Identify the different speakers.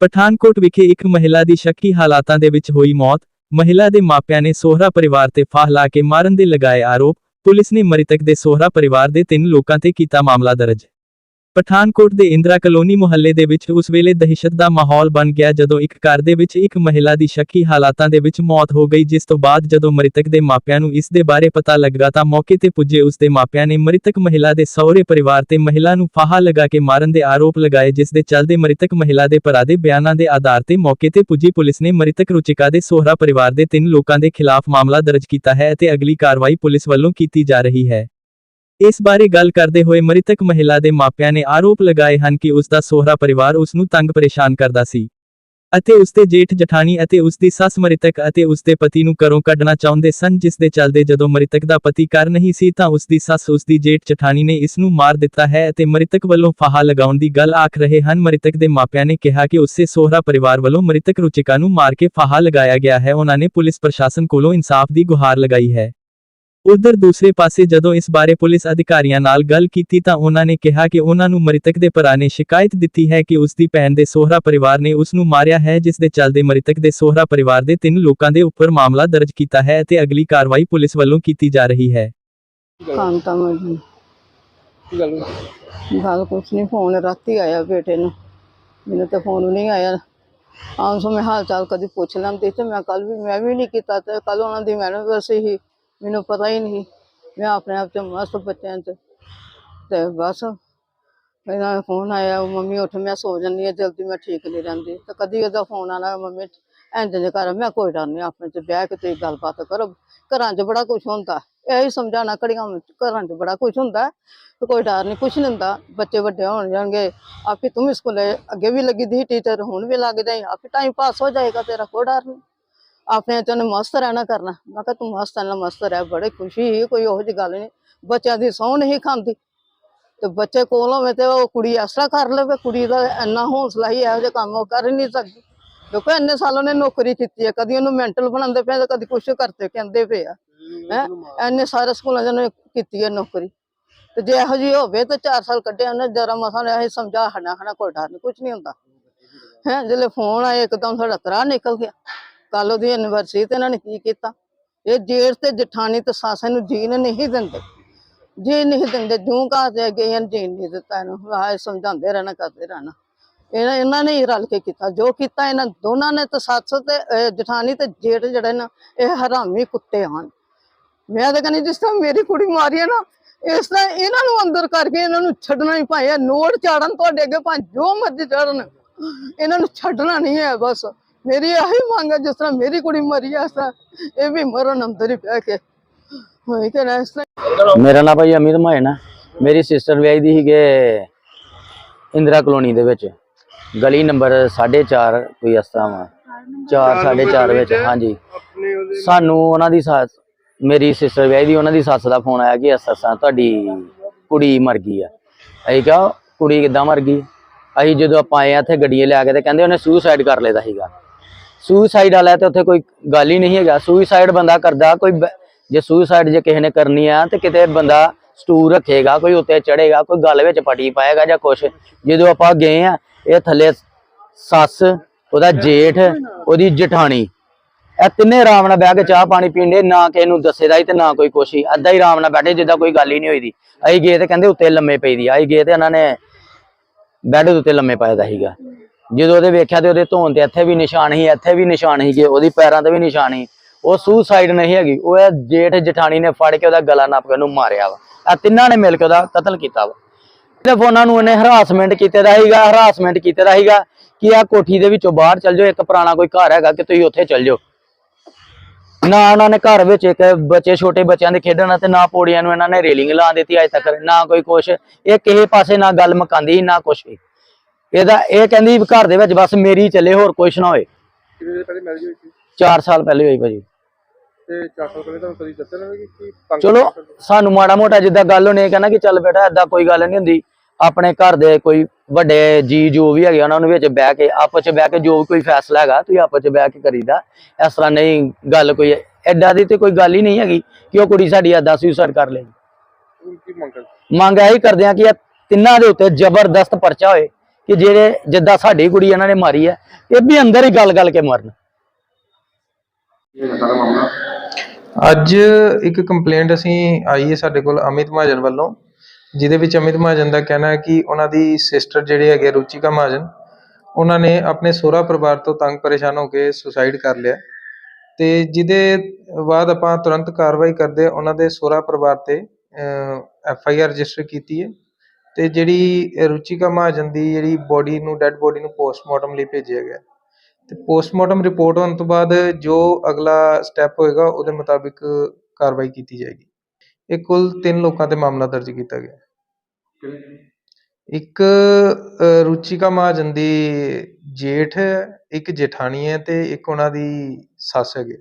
Speaker 1: ਪਠਾਨਕੋਟ ਵਿਖੇ ਇੱਕ ਮਹਿਲਾ ਦੀ ਸ਼ੱਕੀ ਹਾਲਾਤਾਂ ਦੇ ਵਿੱਚ ਹੋਈ ਮੌਤ। ਮਹਿਲਾ ਦੇ ਮਾਪਿਆਂ ਨੇ ਸੋਹਰਾ ਪਰਿਵਾਰ ਤੇ ਫਾਹ ਲਾ ਕੇ ਮਾਰਨ ਦੇ ਲਗਾਏ ਆਰੋਪ। ਪੁਲਿਸ ਨੇ ਮ੍ਰਿਤਕ ਦੇ ਸੋਹਰਾ ਪਰਿਵਾਰ ਦੇ ਤਿੰਨ ਲੋਕਾਂ ਤੇ ਕੀਤਾ ਮਾਮਲਾ ਦਰਜ। ਪਠਾਨਕੋਟ ਦੇ ਇੰਦਰਾ ਕਲੋਨੀ ਮੁਹੱਲੇ ਦੇ ਵਿੱਚ ਉਸ ਵੇਲੇ ਦਹਿਸ਼ਤ ਦਾ ਮਾਹੌਲ ਬਣ ਗਿਆ ਜਦੋਂ ਇੱਕ ਘਰ ਦੇ ਵਿੱਚ ਇੱਕ ਮਹਿਲਾ ਦੀ ਸ਼ੱਕੀ ਹਾਲਾਤਾਂ ਦੇ ਵਿੱਚ ਮੌਤ ਹੋ ਗਈ, ਜਿਸ ਤੋਂ ਬਾਅਦ ਜਦੋਂ ਮ੍ਰਿਤਕ ਦੇ ਮਾਪਿਆਂ ਨੂੰ ਇਸ ਦੇ ਬਾਰੇ ਪਤਾ ਲੱਗਾ ਤਾਂ ਮੌਕੇ ਤੇ ਪੁੱਜੇ ਉਸ ਦੇ ਮਾਪਿਆਂ ਨੇ ਮ੍ਰਿਤਕ ਮਹਿਲਾ ਦੇ ਸਹੁਰੇ ਪਰਿਵਾਰ ਤੇ ਮਹਿਲਾ ਨੂੰ ਫਾਹਾ ਲਗਾ ਕੇ ਮਾਰਨ ਦੇ ਆਰੋਪ ਲਗਾਏ, ਜਿਸ ਦੇ ਚੱਲਦੇ ਮ੍ਰਿਤਕ ਮਹਿਲਾ ਦੇ ਭਰਾ ਦੇ ਬਿਆਨਾਂ ਦੇ ਆਧਾਰ ਤੇ ਮੌਕੇ ਤੇ ਪੁੱਜੀ ਪੁਲਿਸ ਨੇ ਮ੍ਰਿਤਕ ਰੁਚਿਕਾ ਦੇ ਸੋਹਰਾ ਪਰਿਵਾਰ ਦੇ ਤਿੰਨ ਲੋਕਾਂ ਦੇ ਖਿਲਾਫ ਮਾਮਲਾ ਦਰਜ ਕੀਤਾ ਹੈ ਅਤੇ ਅਗਲੀ ਕਾਰਵਾਈ ਪੁਲਿਸ ਵੱਲੋਂ ਕੀਤੀ ਜਾ ਰਹੀ ਹੈ। ਇਸ ਬਾਰੇ ਗੱਲ ਕਰਦੇ ਹੋਏ ਮ੍ਰਿਤਕ ਮਹਿਲਾ ਦੇ ਮਾਪਿਆਂ ਨੇ ਆਰੋਪ ਲਗਾਏ ਹਨ ਕਿ ਉਸ ਦਾ ਸੋਹਰਾ ਪਰਿਵਾਰ ਉਸ ਨੂੰ ਤੰਗ ਪਰੇਸ਼ਾਨ ਕਰਦਾ ਸੀ ਅਤੇ ਉਸ ਦੇ ਜੇਠ ਜਠਾਣੀ ਅਤੇ ਉਸ ਦੀ ਸੱਸ ਮ੍ਰਿਤਕ ਅਤੇ ਉਸ ਦੇ ਪਤੀ ਨੂੰ ਘਰੋਂ ਕੱਢਣਾ ਚਾਹੁੰਦੇ ਸਨ, ਜਿਸ ਦੇ ਚੱਲਦੇ ਜਦੋਂ ਮ੍ਰਿਤਕ ਦਾ ਪਤੀ ਕਰ ਨਹੀਂ ਸੀ ਤਾਂ ਉਸ ਦੀ ਸੱਸ ਉਸ ਦੀ ਜੇਠ ਜਠਾਣੀ ਨੇ ਇਸ ਨੂੰ ਮਾਰ ਦਿੱਤਾ ਹੈ ਅਤੇ ਮ੍ਰਿਤਕ ਵੱਲੋਂ ਫਾਹਾ ਲਗਾਉਣ ਦੀ ਗੱਲ ਆਖ ਰਹੇ ਹਨ। ਮ੍ਰਿਤਕ ਦੇ ਮਾਪਿਆਂ ਨੇ ਕਿਹਾ ਕਿ ਉਸੇ ਸੋਹਰਾ ਪਰਿਵਾਰ ਵੱਲੋਂ ਮ੍ਰਿਤਕ ਰੁਚਿਕਾ ਨੂੰ ਮਾਰ ਕੇ ਫਾਹਾ ਲਗਾਇਆ ਗਿਆ ਹੈ। ਉਹਨਾਂ ਨੇ ਪੁਲਿਸ ਪ੍ਰਸ਼ਾਸਨ ਕੋਲੋਂ ਇਨਸਾਫ ਦੀ ਗੁਹਾਰ ਲਗਾਈ ਹੈ। ਉਧਰ ਦੂਸਰੇ ਪਾਸੇ ਜਦੋਂ ਇਸ ਬਾਰੇ ਪੁਲਿਸ ਅਧਿਕਾਰੀਆਂ ਨਾਲ ਗੱਲ ਕੀਤੀ ਤਾਂ ਉਹਨਾਂ ਨੇ ਕਿਹਾ ਕਿ ਉਹਨਾਂ ਨੂੰ ਮ੍ਰਿਤਕ ਦੇ ਭਰਾ ਨੇ ਸ਼ਿਕਾਇਤ ਦਿੱਤੀ ਹੈ ਕਿ ਉਸ ਦੀ ਭੈਣ ਦੇ ਸੋਹਰਾ ਪਰਿਵਾਰ ਨੇ ਉਸ ਨੂੰ ਮਾਰਿਆ ਹੈ, ਜਿਸ ਦੇ ਚੱਲਦੇ ਮ੍ਰਿਤਕ ਦੇ ਸੋਹਰਾ ਪਰਿਵਾਰ ਦੇ ਤਿੰਨ ਲੋਕਾਂ ਦੇ ਉੱਪਰ ਮਾਮਲਾ ਦਰਜ ਕੀਤਾ ਹੈ ਅਤੇ ਅਗਲੀ ਕਾਰਵਾਈ ਪੁਲਿਸ ਵੱਲੋਂ ਕੀਤੀ ਜਾ ਰਹੀ ਹੈ।
Speaker 2: ਖਾਣ ਤਾਂ
Speaker 3: ਗੱਲ
Speaker 2: ਗੱਲ ਕੁਛ ਨਹੀਂ, ਫੋਨ ਰਾਤੀ ਆਇਆ ਬੇਟੇ ਨੂੰ। ਮੈਨੂੰ ਤਾਂ ਫੋਨ ਨਹੀਂ ਆਇਆ। ਆਮ ਸੋ ਮੈਂ ਹਾਲ ਚਾਲ ਕਦੀ ਪੁੱਛ ਲੈਂਦੀ ਤੇ ਮੈਂ ਕੱਲ ਵੀ ਮੈਂ ਵੀ ਨਹੀਂ ਕੀਤਾ ਤੇ ਕੱਲ ਉਹਨਾਂ ਦੀ ਮੈਡਮ ਵੈਸੇ ਹੀ ਮੈਨੂੰ ਪਤਾ ਹੀ ਨਹੀਂ। ਮੈਂ ਆਪਣੇ ਆਪ ਚ ਮਸਤ ਬੱਚਿਆਂ ਚ। ਤੇ ਬਸ ਇਹਦਾ ਫੋਨ ਆਇਆ ਮੰਮੀ ਉੱਠ, ਮੈਂ ਸੋ ਜੰਨੀ ਆ ਜਲਦੀ ਮੈਂ ਠੀਕ ਨਹੀਂ ਰਹਿੰਦੀ। ਤੇ ਕਦੀ ਉਹਦਾ ਫੋਨ ਆਣਾ ਮੰਮੀ ਇੰਜ ਦੇ ਕਰ, ਮੈਂ ਕੋਈ ਡਰ ਨਹੀਂ, ਆਪਣੇ ਚ ਬਹਿ ਕੇ ਤੁਸੀਂ ਗੱਲਬਾਤ ਕਰੋ। ਘਰਾਂ 'ਚ ਬੜਾ ਕੁਝ ਹੁੰਦਾ। ਇਹ ਹੀ ਸਮਝਾਉਣਾ ਘੜੀਆਂ ਘਰਾਂ 'ਚ ਬੜਾ ਕੁਝ ਹੁੰਦਾ। ਤੇ ਕੋਈ ਡਰ ਨਹੀਂ ਕੁਝ ਨਹੀਂ ਹੁੰਦਾ। ਬੱਚੇ ਵੱਡੇ ਹੋਣ ਜਾਣਗੇ ਆਪੇ ਤੂੰ ਵੀ ਸਕੂਲੇ ਅੱਗੇ ਵੀ ਲੱਗੀ ਦੀ ਟੀਚਰ ਹੁਣ ਵੀ ਲੱਗ ਜਾਈ ਆਪੇ ਟਾਈਮ ਪਾਸ ਹੋ ਜਾਏਗਾ, ਤੇਰਾ ਕੋਈ ਡਰ ਨਹੀਂ। ਆਪਣੇ ਚ ਉਹਨੇ ਮਸਤ ਰਹਿਣਾ ਕਰਨਾ। ਮੈਂ ਕਿਹਾ ਤੂੰ ਮਸਤ ਰਹਿਣਾ ਮਸਤ ਰਹਿ ਬੜੇ ਖੁਸ਼ੀ ਹੀ ਕੋਈ ਉਹੋ ਜਿਹੀ ਗੱਲ ਨਹੀਂ ਬੱਚਿਆਂ ਦੀ ਸਹੁੰ ਨਹੀਂ ਖਾਂਦੀ। ਤੇ ਬੱਚੇ ਕੋਲ ਹੋਵੇ ਤੇ ਉਹ ਕੁੜੀ ਤਰ੍ਹਾਂ ਕਰ ਲਵੇ ਕੁੜੀ ਦਾ ਇੰਨਾ ਹੌਸਲਾ ਹੀ ਇਹੋ ਜਿਹੇ ਕੰਮ ਉਹ ਕਰ ਨਹੀਂ ਸਕਦੀ। ਦੇਖੋ ਇੰਨੇ ਸਾਲ ਉਹਨੇ ਨੌਕਰੀ ਕੀਤੀ ਹੈ ਕਦੀ ਉਹਨੂੰ ਮੈਂਟਲ ਬਣਾਉਂਦੇ ਪਏ ਤੇ ਕਦੀ ਕੁਛ ਕਰਤੇ ਕਹਿੰਦੇ ਪਏ ਆ। ਹੈਂ ਇੰਨੇ ਸਾਰੇ ਸਕੂਲਾਂ 'ਚ ਉਹਨੇ ਕੀਤੀ ਹੈ ਨੌਕਰੀ। ਤੇ ਜੇ ਇਹੋ ਜਿਹੀ ਹੋਵੇ ਤਾਂ 4 ਸਾਲ ਕੱਢੇ ਉਹਨੇ ਜਰਾ ਮਸਾਂ ਨੇ ਇਹ ਸਮਝਾ ਹਣਾ ਹਣਾ ਕੋਈ ਡਰ ਨਹੀਂ ਕੁਛ ਨਹੀਂ ਹੁੰਦਾ। ਹੈ? ਜਦੋਂ ਫੋਨ ਆਇਆ ਇੱਕਦਮ ਸਾਡਾ ਤਰਾ ਨਿਕਲ ਗਿਆ। ਕੱਲ ਉਹਦੀ ਐਨਵਰਸਰੀ ਤੇ ਇਹਨਾਂ ਨੇ ਕੀ ਕੀਤਾ? ਇਹ ਜੇਠ ਤੇ ਜਠਾਣੀ ਤੇ ਸੱਸ ਨੂੰ ਜੀਣ ਨਹੀਂ ਦਿੰਦੇ। ਜੀ ਨਹੀਂ ਦਿੰਦੇ ਜੂੰ ਕਾ ਤੇ ਗਏ ਹਨ ਜੀਣ ਨਹੀਂ ਦਿੱਤਾ ਇਹਨੂੰ। ਆਹ ਸਮਝਾਉਂਦੇ ਰਹਿਣਾ, ਕਰਦੇ ਰਹਿਣਾ। ਇਹਨਾਂ ਇਹਨਾਂ ਨੇ ਹੀ ਰਲ ਕੇ ਕੀਤਾ। ਜੋ ਕੀਤਾ ਇਹਨਾਂ ਦੋਨਾਂ ਨੇ ਤੇ ਸੱਸ ਤੇ ਜਠਾਣੀ ਤੇ ਜੇਠ ਜਿਹੜੇ ਨਾ, ਇਹ ਹਰਾਮੀ ਕੁੱਤੇ ਹਨ। ਮੈਂ ਤਾਂ ਕਹਿੰਦੀ, ਜਿਸ ਤਰ੍ਹਾਂ ਮੇਰੀ ਕੁੜੀ ਮਾਰੀ ਹੈ ਨਾ, ਇਸ ਤਰ੍ਹਾਂ ਇਹਨਾਂ ਨੂੰ ਅੰਦਰ ਕਰਕੇ ਇਹਨਾਂ ਨੂੰ ਛੱਡਣਾ ਹੀ ਭਾਵੇਂ ਨੋਟ ਚਾੜਨ ਤੁਹਾਡੇ ਅੱਗੇ ਭਾਵੇਂ ਜੋ ਮਰਜ਼ੀ ਚੜਨ। ਇਹਨਾਂ ਨੂੰ ਛੱਡਣਾ ਨਹੀਂ ਹੈ ਬਸ। ਮੇਰੀ ਇਹੀ ਮੰਗ ਹੈ ਜਿਸ ਤਰ੍ਹਾਂ ਮੇਰੀ ਕੁੜੀ ਮਰੀ ਇਸ ਤਰ੍ਹਾਂ ਇਹ ਵੀ ਮਰਨ ਅੰਦਰ ਹੀ ਬਹਿ ਕੇ। ਹੋਈ ਕਿ ਨਾ ਇਸ ਤਰ੍ਹਾਂ
Speaker 4: ਮੇਰਾ ਨਾਮ ਭਾਈ ਅਮਿਤ ਮਾਇਨ ਹੈ ਮੇਰੀ ਸਿਸਟਰ ਵਿਆਹੀ ਦੀ ਸੀਗੇ ਇੰਦਰਾ ਕਲੋਨੀ ਦੇ ਵਿੱਚ। ਗਲੀ ਨੰਬਰ 4.5 ਕੋਈ ਇਸ ਤਰ੍ਹਾਂ ਵਾ। 4 4.5 ਵਿੱਚ ਹਾਂਜੀ। ਸਾਨੂੰ ਉਹਨਾਂ ਦੀ ਸੱਸ ਮੇਰੀ ਸਿਸਟਰ ਵਿਆਹੀ ਦੀ ਉਹਨਾਂ ਦੀ ਸੱਸ ਦਾ ਫੋਨ ਆਇਆ ਕਿ ਅਸਾਂ ਤੁਹਾਡੀ ਕੁੜੀ ਮਰ ਗਈ ਆ। ਅਸੀਂ ਕਿਹਾ ਕੁੜੀ ਕਿੱਦਾਂ ਮਰ ਗਈ? ਅਸੀਂ ਜਦੋਂ ਆਪਾਂ ਆਏ ਆ ਇੱਥੇ ਗੱਡੀਆਂ ਲਿਆ ਕੇ ਤੇ ਕਹਿੰਦੇ ਉਹਨੇ ਸੁਸਾਈਡ ਕਰ ਲਿਆ ਸੀਗਾ। ਸੁਸਾਈਡ ਵਾਲਾ ਤੇ ਉੱਥੇ ਕੋਈ ਗੱਲ ਹੀ ਨਹੀਂ ਹੈਗਾ। ਸੁਸਾਈਡ ਬੰਦਾ ਕਰਦਾ, ਕੋਈ ਜੇ ਸੁਸਾਈਡ ਜੇ ਕਿਸੇ ਨੇ ਕਰਨੀ ਆ ਤੇ ਕਿਤੇ ਬੰਦਾ ਸਟੂਰ ਰੱਖੇਗਾ, ਕੋਈ ਉੱਤੇ ਚੜੇਗਾ ਕੋਈ ਗੱਲ ਵਿੱਚ ਪਟੀ ਪਾਏਗਾ ਜਾਂ ਕੁਛ। ਜਦੋਂ ਆਪਾਂ ਗਏ ਆ, ਇਹ ਥੱਲੇ ਸੱਸ, ਉਹਦਾ ਜੇਠ, ਉਹਦੀ ਜਠਾਣੀ। ਇਹ ਤਿੰਨੇ ਆਰਾਮ ਨਾਲ ਬਹਿ ਕੇ ਚਾਹ ਪਾਣੀ ਪੀਂਦੇ, ਨਾ ਕਿਸੇ ਨੂੰ ਦੱਸੇਦਾ ਹੀ ਤੇ ਨਾ ਕੋਈ ਕੁਛ ਹੀ। ਅੱਧਾ ਹੀ ਆਰਾਮ ਨਾਲ ਬੈਠੇ ਜਿੱਦਾਂ ਕੋਈ ਗੱਲ ਹੀ ਨਹੀਂ ਹੋਈ ਦੀ ਅਸੀਂ ਗਏ ਤੇ ਕਹਿੰਦੇ ਉੱਤੇ ਲੰਮੇ ਪਈ ਦੀ। ਅਸੀਂ ਗਏ ਤੇ ਇਹਨਾਂ ਨੇ ਬੈੱਡ ਦੇ ਉੱਤੇ ਲੰਮੇ ਪਾਇਆ ਦਾ ਸੀਗਾ। ਜਦੋਂ ਉਹਦੇ ਵੇਖਿਆ ਤੇ ਉਹਦੇ ਧੋਣ ਤੇ ਇੱਥੇ ਵੀ ਨਿਸ਼ਾਨ ਸੀ ਇੱਥੇ ਵੀ ਨਿਸ਼ਾਨ ਸੀਗੇ ਉਹਦੀ ਪੈਰਾਂ ਤੇ ਵੀ ਨਿਸ਼ਾਨ ਸੀ। ਉਹ ਸੂਸਾਈਡ ਨਹੀਂ ਹੈਗੀ ਉਹ ਇਹ ਜੇਠ ਜਠਾਣੀ ਨੇ ਫੜ ਕੇ ਉਹਦਾ ਗਲਾ ਨੱਪ ਕੇ ਉਹਨੂੰ ਮਾਰਿਆ ਵਾ। ਆ ਤਿੰਨਾਂ ਨੇ ਮਿਲ ਕੇ ਉਹਦਾ ਕਤਲ ਕੀਤਾ ਵਾ। ਸਿਰਫ ਉਹਨਾਂ ਨੂੰ ਇਹਨੇ ਹਰਾਸਮੈਂਟ ਕੀਤੇ ਦਾ ਸੀਗਾ ਹਰਾਸਮੈਂਟ ਕੀਤੇ ਦਾ ਸੀਗਾ ਕਿ ਆ ਕੋਠੀ ਦੇ ਵਿੱਚੋਂ ਬਾਹਰ ਚੱਲ ਜਾਓ ਇੱਕ ਪੁਰਾਣਾ ਕੋਈ ਘਰ ਹੈਗਾ ਕਿ ਤੁਸੀਂ ਉੱਥੇ ਚੱਲ ਜਾਓ। ਨਾ ਉਹਨਾਂ ਨੇ ਘਰ ਵਿੱਚ ਇੱਕ ਬੱਚੇ ਛੋਟੇ ਬੱਚਿਆਂ ਦੇ ਖੇਡਣ ਤੇ ਨਾ ਪੌੜੀਆਂ ਨੂੰ ਇਹਨਾਂ ਨੇ ਰੇਲਿੰਗ ਲਾ ਦਿੱਤੀ ਅਜੇ ਤੱਕ ਨਾ ਕੋਈ ਕੁਛ ਇਹ ਕਿਸੇ ਪਾਸੇ ਨਾ ਗੱਲ ਮਕਾਂਦੀ ਸੀ, ਨਾ ਕੁਛ ਵੀ। ਇਹਦਾ ਇਹ ਕਹਿੰਦੀ ਵੀ ਘਰ ਦੇ ਵਿੱਚ ਬਸ ਮੇਰੀ ਚੱਲੇ ਹੋਰ ਕੁਛ ਨਾ ਹੋਏ।
Speaker 3: ਕਿੰਨੇ ਦਿਨ ਪਹਿਲੇ ਮੈਰਿਜ ਹੋਈ ਸੀ?
Speaker 4: 4 ਸਾਲ ਪਹਿਲੇ ਹੋਈ ਭਾਜੀ।
Speaker 3: ਤੇ 4 ਸਾਲ ਪਹਿਲੇ ਤੁਹਾਨੂੰ ਕਦੀ ਦੱਸਿਆ ਨਾ ਕਿ ਕੀ ਤੰਗ
Speaker 4: ਚਲੋ
Speaker 3: ਕਰਦੇ?
Speaker 4: ਸਾਨੂੰ ਮਾੜਾ ਮੋਟਾ ਜਿੱਦਾਂ ਗੱਲ ਹੋਣੀ ਕਹਿੰਦਾ ਕਿ ਚੱਲ ਬੇਟਾ ਏਦਾਂ ਕੋਈ ਗੱਲ ਨਹੀਂ ਹੁੰਦੀ। ਆਪਣੇ ਘਰ ਦੇ ਕੋਈ ਵੱਡੇ ਜੀ ਜੋ ਵੀ ਹੈਗੇ ਉਹਨਾਂ ਨੂੰ ਵਿੱਚ ਬਹਿ ਕੇ ਆਪਸ ਚ ਬਹਿ ਕੇ ਜੋ ਵੀ ਕੋਈ ਫੈਸਲਾ ਹੈਗਾ ਤੁਸੀਂ ਆਪਸ ਚ ਬਹਿ ਕੇ ਕਰੀਦਾ। ਇਸ ਤਰ੍ਹਾਂ ਨਹੀਂ ਗੱਲ ਕੋਈ ਐਡਾ ਦੀ ਤੇ ਕੋਈ ਗੱਲ ਹੀ ਨਹੀਂ ਹੈਗੀ ਕਿ ਉਹ ਕੁੜੀ ਸਾਡੀ ਏਦਾਂ ਸੁਸਾਈਡ ਕਰ ਲੇਗੀ
Speaker 3: ਹੁਣ ਕੀ ਮੰਗ
Speaker 4: ਇਹੀ ਕਰਦੇ ਆ ਕਿ ਇਹ ਤਿੰਨਾਂ ਦੇ ਉੱਤੇ ਜ਼ਬਰਦਸਤ ਪਰਚਾ ਹੋਏ। ਕਿ ਜਿਹੜੇ ਜਿੱਦਾਂ ਸਾਡੀ ਕੁੜੀ ਇਹਨਾਂ ਨੇ ਮਾਰੀ ਹੈ ਇਹ ਵੀ ਅੰਦਰ ਹੀ ਗੱਲ ਗੱਲ ਕੇ ਮਰਨ।
Speaker 5: ਅੱਜ ਇੱਕ ਕੰਪਲੇਂਟ ਅਸੀਂ ਆਈ ਹੈ ਸਾਡੇ ਕੋਲ ਅਮਿਤ ਮਹਾਜਨ ਵੱਲੋਂ, ਜਿਹਦੇ ਵਿੱਚ ਅਮਿਤ ਮਹਾਜਨ ਦਾ ਕਹਿਣਾ ਹੈ ਕਿ ਉਹਨਾਂ ਦੀ ਸਿਸਟਰ ਜਿਹੜੇ ਹੈਗੇ ਰੁਚਿਕਾ ਮਹਾਜਨ, ਉਹਨਾਂ ਨੇ ਆਪਣੇ ਸੋਹਰਾ ਪਰਿਵਾਰ ਤੋਂ ਤੰਗ ਪਰੇਸ਼ਾਨ ਹੋ ਕੇ ਸੁਸਾਈਡ ਕਰ ਲਿਆ। ਤੇ ਜਿਹਦੇ ਬਾਅਦ ਆਪਾਂ ਤੁਰੰਤ ਕਾਰਵਾਈ ਕਰਦੇ ਉਹਨਾਂ ਦੇ ਸੋਹਰਾ ਪਰਿਵਾਰ ਤੇ ਐਫ ਆਈ ਆਰ ਰਜਿਸਟਰ ਕੀਤੀ ਹੈ। ਤੇ ਜਿਹੜੀ ਇਹ ਰੁਚਿਕਾ ਮਹਾਜਨ ਦੀ ਜਿਹੜੀ ਬੋਡੀ ਨੂੰ ਡੈੱਡ ਬੋਡੀ ਨੂੰ ਪੋਸਟਮਾਰਟਮ ਲਈ ਭੇਜਿਆ ਗਿਆ। ਤੇ ਪੋਸਟਮਾਰਟਮ ਰਿਪੋਰਟ ਹੋਣ ਤੋਂ ਬਾਅਦ ਜੋ ਅਗਲਾ ਸਟੈਪ ਹੋਏਗਾ ਉਹਦੇ ਮੁਤਾਬਿਕ ਕਾਰਵਾਈ ਕੀਤੀ ਜਾਏਗੀ। ਇਹ ਕੁੱਲ ਤਿੰਨ ਲੋਕਾਂ ਤੇ ਮਾਮਲਾ ਦਰਜ ਕੀਤਾ ਗਿਆ। ਇੱਕ ਅ, ਰੁਚਿਕਾ ਮਹਾਜਨ ਦੀ ਜੇਠ ਹੈ ਇੱਕ ਜੇਠਾਣੀ ਹੈ ਤੇ ਇੱਕ ਉਹਨਾਂ ਦੀ ਸੱਸ ਹੈਗੇ।